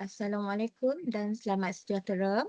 Assalamualaikum dan selamat sejahtera.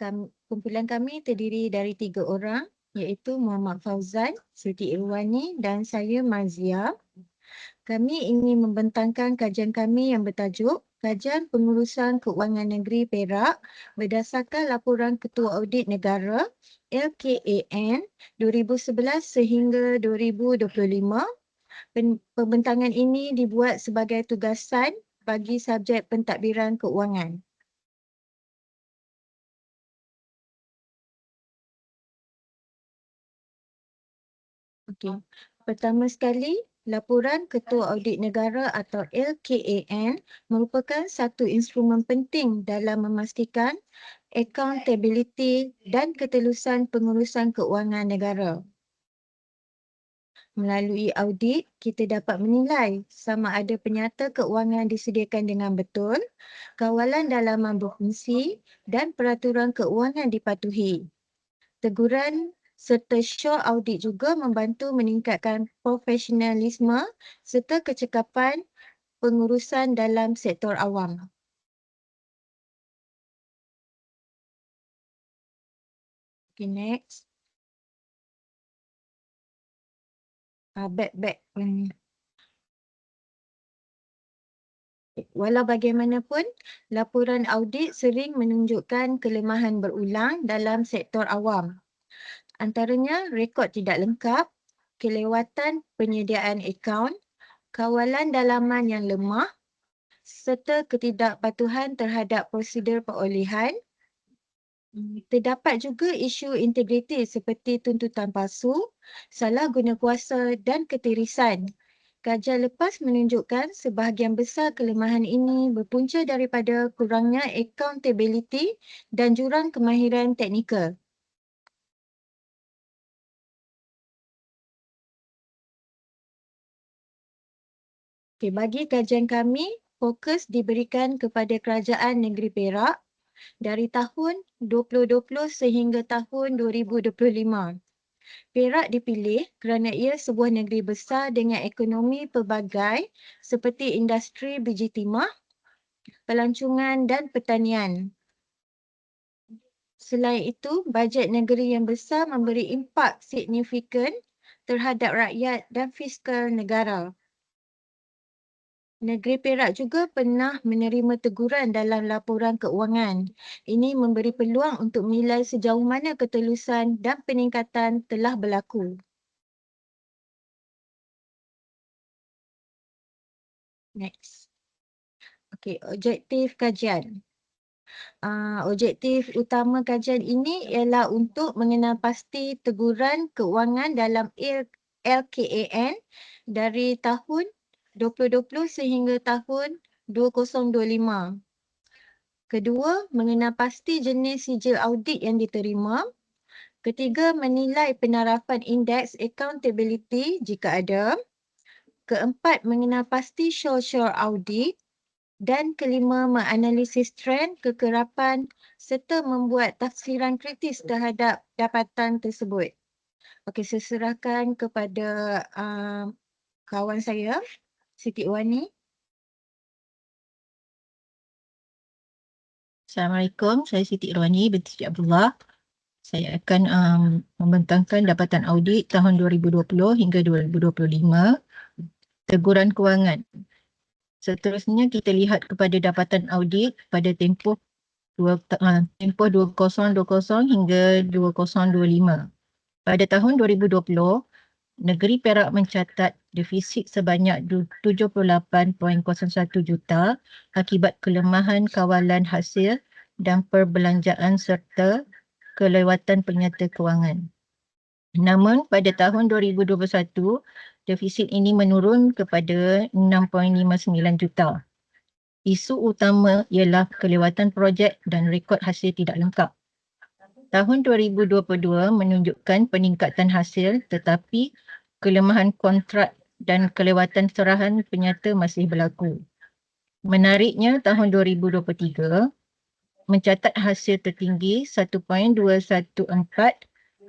Kami, kumpulan kami terdiri dari tiga orang iaitu Muhammad Fauzan, Siti Irwani dan saya Mazia. Kami ingin membentangkan kajian kami yang bertajuk Kajian Pengurusan Keuangan Negeri Perak berdasarkan laporan Ketua Audit Negara LKAN 2011 sehingga 2025. Pembentangan ini dibuat sebagai tugasan bagi subjek pentadbiran keuangan. Okey. Pertama sekali, laporan Ketua Audit Negara atau LKAN merupakan satu instrumen penting dalam memastikan accountability dan ketelusan pengurusan keuangan negara. Melalui audit, kita dapat menilai sama ada penyata keuangan disediakan dengan betul, kawalan dalaman berfungsi dan peraturan keuangan dipatuhi. Teguran serta show audit juga membantu meningkatkan profesionalisme serta kecekapan pengurusan dalam sektor awam. Okay, next. Uh, back back ni. Walau bagaimanapun, laporan audit sering menunjukkan kelemahan berulang dalam sektor awam. Antaranya, rekod tidak lengkap, kelewatan penyediaan akaun, kawalan dalaman yang lemah serta ketidakpatuhan terhadap prosedur perolehan Hmm, terdapat juga isu integriti seperti tuntutan palsu, salah guna kuasa dan ketirisan. Kajian lepas menunjukkan sebahagian besar kelemahan ini berpunca daripada kurangnya accountability dan jurang kemahiran teknikal. Okay, bagi kajian kami, fokus diberikan kepada kerajaan negeri Perak dari tahun 2020 sehingga tahun 2025. Perak dipilih kerana ia sebuah negeri besar dengan ekonomi pelbagai seperti industri biji timah, pelancongan dan pertanian. Selain itu, bajet negeri yang besar memberi impak signifikan terhadap rakyat dan fiskal negara. Negeri Perak juga pernah menerima teguran dalam laporan keuangan. Ini memberi peluang untuk menilai sejauh mana ketelusan dan peningkatan telah berlaku. Next. Okey, objektif kajian. Uh, objektif utama kajian ini ialah untuk mengenal pasti teguran keuangan dalam LKAN dari tahun 2020 sehingga tahun 2025. Kedua, mengenal pasti jenis sijil audit yang diterima. Ketiga, menilai penerapan indeks accountability jika ada. Keempat, mengenal pasti show-show audit. Dan kelima, menganalisis trend kekerapan serta membuat tafsiran kritis terhadap dapatan tersebut. Okey, saya serahkan kepada uh, kawan saya. Siti Wani. Assalamualaikum, saya Siti Irwani binti Siti Abdullah. Saya akan um, membentangkan dapatan audit tahun 2020 hingga 2025. Teguran kewangan. Seterusnya kita lihat kepada dapatan audit pada tempoh dua, uh, tempoh 2020 hingga 2025. Pada tahun 2020, negeri Perak mencatat defisit sebanyak 78.01 juta akibat kelemahan kawalan hasil dan perbelanjaan serta kelewatan penyata kewangan. Namun pada tahun 2021, defisit ini menurun kepada 6.59 juta. Isu utama ialah kelewatan projek dan rekod hasil tidak lengkap. Tahun 2022 menunjukkan peningkatan hasil tetapi kelemahan kontrak dan kelewatan serahan penyata masih berlaku. Menariknya tahun 2023 mencatat hasil tertinggi 1.214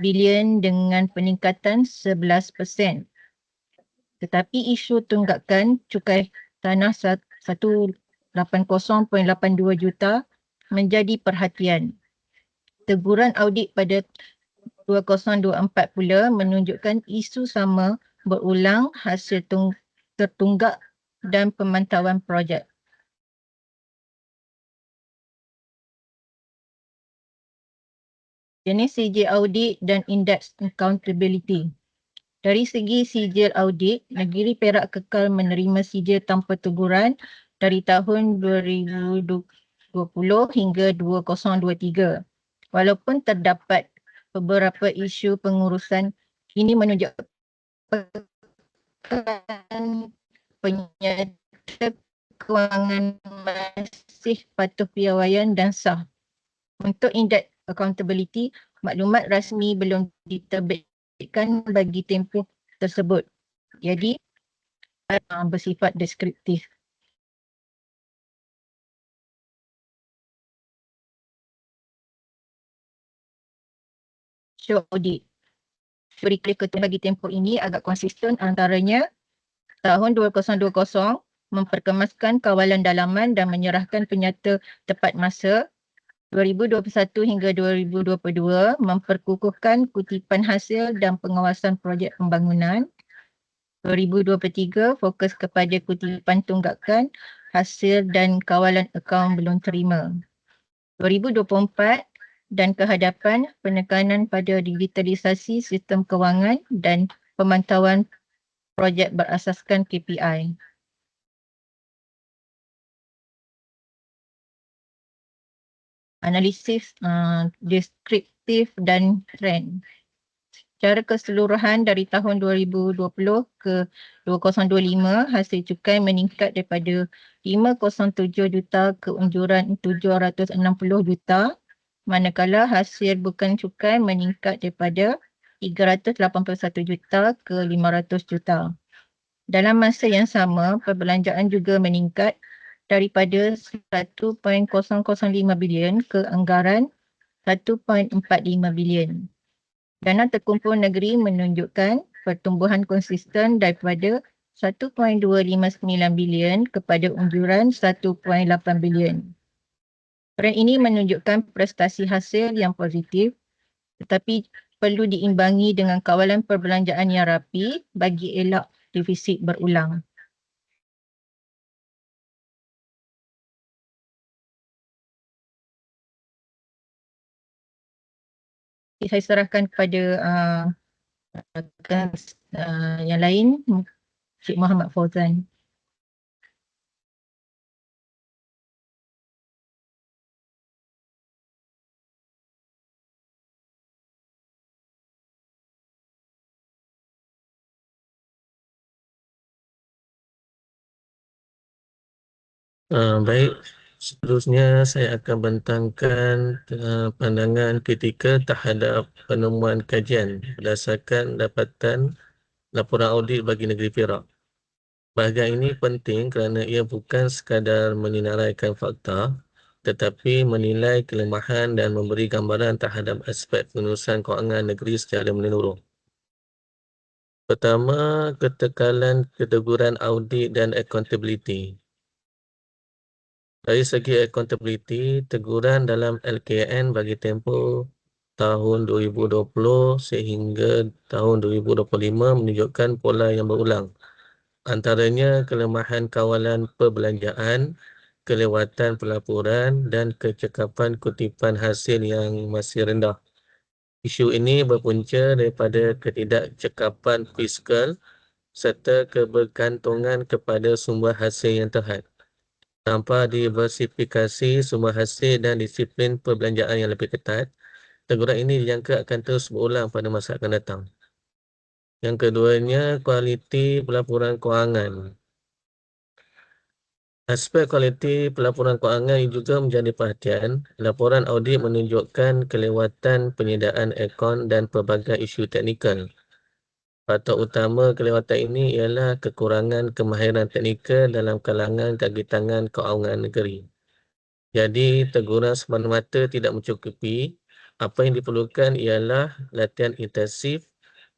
bilion dengan peningkatan 11%. Tetapi isu tunggakan cukai tanah 1 80.82 juta menjadi perhatian. Teguran audit pada 2024 pula menunjukkan isu sama berulang hasil tung- tertunggak dan pemantauan projek. Jenis sijil audit dan indeks accountability. Dari segi sijil audit, negeri Perak kekal menerima sijil tanpa teguran dari tahun 2020 hingga 2023. Walaupun terdapat beberapa isu pengurusan ini menunjukkan penyata kewangan masih patuh piawaian dan sah. Untuk indeks accountability, maklumat rasmi belum diterbitkan bagi tempoh tersebut. Jadi, bersifat deskriptif. Show audit. Berikut ketua bagi tempoh ini agak konsisten antaranya tahun 2020 memperkemaskan kawalan dalaman dan menyerahkan penyata tepat masa 2021 hingga 2022 memperkukuhkan kutipan hasil dan pengawasan projek pembangunan. 2023 fokus kepada kutipan tunggakan hasil dan kawalan akaun belum terima. 2024 dan kehadapan penekanan pada digitalisasi sistem kewangan dan pemantauan projek berasaskan KPI. Analisis uh, deskriptif dan trend. Secara keseluruhan dari tahun 2020 ke 2025, hasil cukai meningkat daripada 507 juta ke unjuran 760 juta manakala hasil bukan cukai meningkat daripada 381 juta ke 500 juta. Dalam masa yang sama, perbelanjaan juga meningkat daripada 1.005 bilion ke anggaran 1.45 bilion. Dana terkumpul negeri menunjukkan pertumbuhan konsisten daripada 1.259 bilion kepada unjuran 1.8 bilion. Trend ini menunjukkan prestasi hasil yang positif tetapi perlu diimbangi dengan kawalan perbelanjaan yang rapi bagi elak defisit berulang. Saya serahkan kepada uh, uh, yang lain, Cik Muhammad Fauzan. Uh, baik, seterusnya saya akan bentangkan uh, pandangan ketika terhadap penemuan kajian berdasarkan dapatan laporan audit bagi negeri Perak. Bahagian ini penting kerana ia bukan sekadar menyinaraikan fakta tetapi menilai kelemahan dan memberi gambaran terhadap aspek pengurusan kewangan negeri secara menyeluruh. Pertama, ketekalan keteguran audit dan accountability. Dari segi accountability, teguran dalam LKN bagi tempoh tahun 2020 sehingga tahun 2025 menunjukkan pola yang berulang. Antaranya kelemahan kawalan perbelanjaan, kelewatan pelaporan dan kecekapan kutipan hasil yang masih rendah. Isu ini berpunca daripada ketidakcekapan fiskal serta kebergantungan kepada sumber hasil yang terhad tanpa diversifikasi sumber hasil dan disiplin perbelanjaan yang lebih ketat, teguran ini dijangka akan terus berulang pada masa akan datang. Yang keduanya, kualiti pelaporan kewangan. Aspek kualiti pelaporan kewangan juga menjadi perhatian. Laporan audit menunjukkan kelewatan penyediaan akaun dan pelbagai isu teknikal. Faktor utama kelewatan ini ialah kekurangan kemahiran teknikal dalam kalangan kaki tangan kewangan negeri. Jadi, teguran semata-mata tidak mencukupi. Apa yang diperlukan ialah latihan intensif,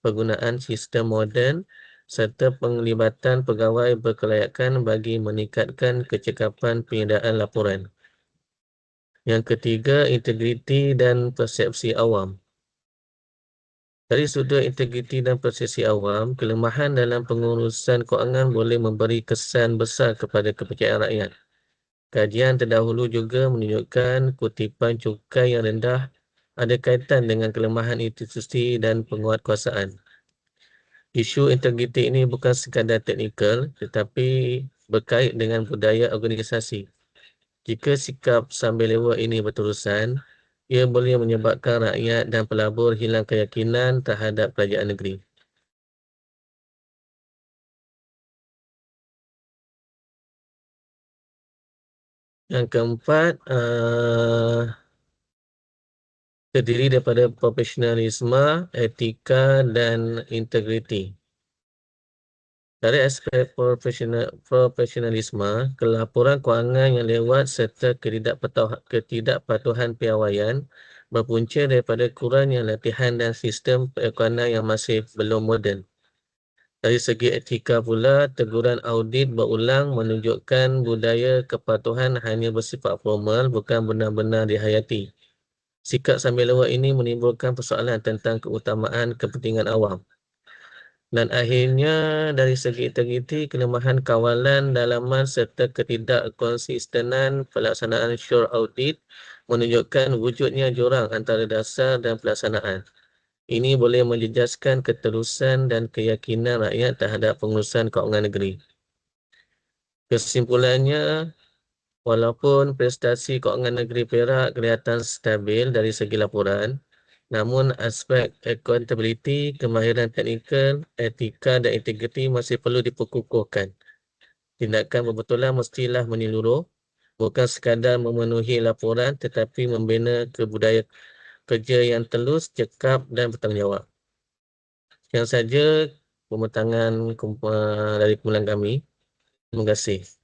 penggunaan sistem moden serta penglibatan pegawai berkelayakan bagi meningkatkan kecekapan penyediaan laporan. Yang ketiga, integriti dan persepsi awam. Dari sudut integriti dan persepsi awam, kelemahan dalam pengurusan kewangan boleh memberi kesan besar kepada kepercayaan rakyat. Kajian terdahulu juga menunjukkan kutipan cukai yang rendah ada kaitan dengan kelemahan institusi dan penguatkuasaan. Isu integriti ini bukan sekadar teknikal tetapi berkait dengan budaya organisasi. Jika sikap sambil lewat ini berterusan, ia boleh menyebabkan rakyat dan pelabur hilang keyakinan terhadap kerajaan negeri. Yang keempat, uh, terdiri daripada profesionalisme, etika dan integriti. Dari aspek profesional, profesionalisme, kelaporan kewangan yang lewat serta ketidakpatuhan piawaian berpunca daripada kurangnya latihan dan sistem perekonomian yang masih belum moden. Dari segi etika pula, teguran audit berulang menunjukkan budaya kepatuhan hanya bersifat formal bukan benar-benar dihayati. Sikap sambil lewat ini menimbulkan persoalan tentang keutamaan kepentingan awam. Dan akhirnya dari segi integriti, kelemahan kawalan dalaman serta ketidakkonsistenan pelaksanaan sure audit menunjukkan wujudnya jurang antara dasar dan pelaksanaan. Ini boleh menjejaskan keterusan dan keyakinan rakyat terhadap pengurusan kewangan negeri. Kesimpulannya, walaupun prestasi kewangan negeri Perak kelihatan stabil dari segi laporan, Namun aspek accountability, kemahiran teknikal, etika dan integriti masih perlu diperkukuhkan. Tindakan berbetulan mestilah menyeluruh, bukan sekadar memenuhi laporan tetapi membina kebudayaan kerja yang telus, cekap dan bertanggungjawab. Sekian saja pembentangan dari kumpulan kami. Terima kasih.